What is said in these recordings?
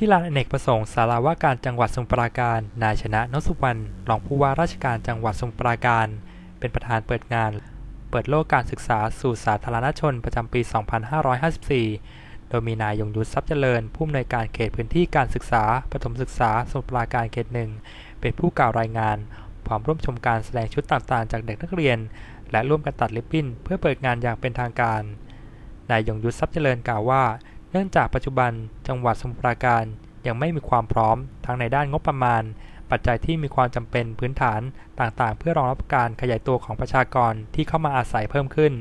ที่ลานอเนกประสงค์สาราว่าการจังหวัดสมุทรปราการ นายชนะนสุวรรณรองผู้ว่าราชการจังหวัดสมุทรปราการ เป็นประธานเปิดงาน เปิดโลกการศึกษาสู่สาธารณชนประจำปี 2554 โดยมีนายยงยุทธทรัพย์เจริญ ผู้อำนวยการเขตพื้นที่การศึกษาประถมศึกษาสมุทรปราการเขตหนึ่งเป็นผู้กล่าวรายงานพร้อมร่วมชมการแสดงชุดต่างๆ จากเด็กนักเรียน และร่วมกันตัดริบบิ้น เพื่อเปิดงานอย่างเป็นทางการนายยงยุทธทรัพย์เจริญกล่าวว่า นื่องจากปัจจุบันจังหวัดสมุทรปราการยังไม่มีความพร้อมทั้งในด้านงบประมาณ ปัจจัยที่มีความจำเป็นพื้นฐานต่างๆ เพื่อรองรับการขยายตัวของประชากรที่เข้ามาอาศัยเพิ่มขึ้น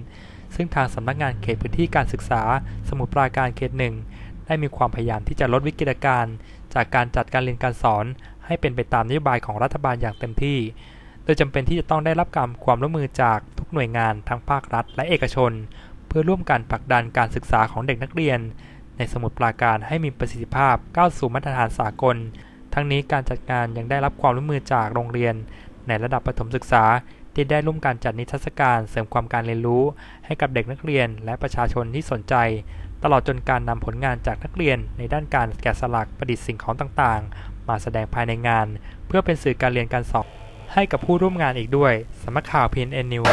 ซึ่งทางสำนักงานเขตพื้นที่การศึกษา สมุทรปราการเขตหนึ่งได้มีความพยายามที่จะลดวิกฤตการณ์จากการจัดการเรียนการสอน ให้เป็นไปตามนโยบายของรัฐบาลอย่างเต็มที่ โดยจำเป็นที่จะต้องได้รับการความร่วมมือจากทุกหน่วยงานทั้งภาครัฐและเอกชน เพื่อร่วมกันผลักดันการศึกษาของเด็กนักเรียน ในสมุทรปราการให้มีประสิทธิภาพก้าวสู่มาตรฐานสากล ทั้งนี้การจัดงานยังได้รับความร่วมมือจากโรงเรียน ในระดับประถมศึกษาที่ได้ร่วมการจัดนิทรรศการเสริมความการเรียนรู้ ให้กับเด็กนักเรียนและประชาชนที่สนใจ ตลอดจนการนำผลงานจากนักเรียน ในด้านการแกะสลักประดิษฐ์สิ่งของต่างๆ มาแสดงภายในงาน เพื่อเป็นสื่อการเรียนการสอนให้กับผู้ร่วมงานอีกด้วยสำนักข่าว PNN News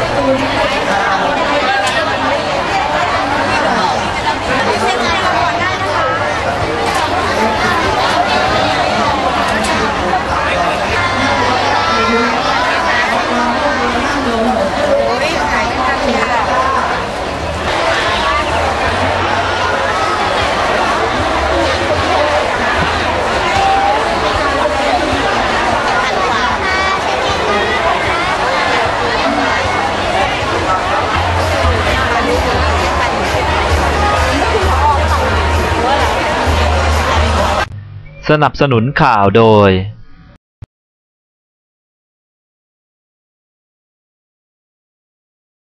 นับสนุนข่าวโดย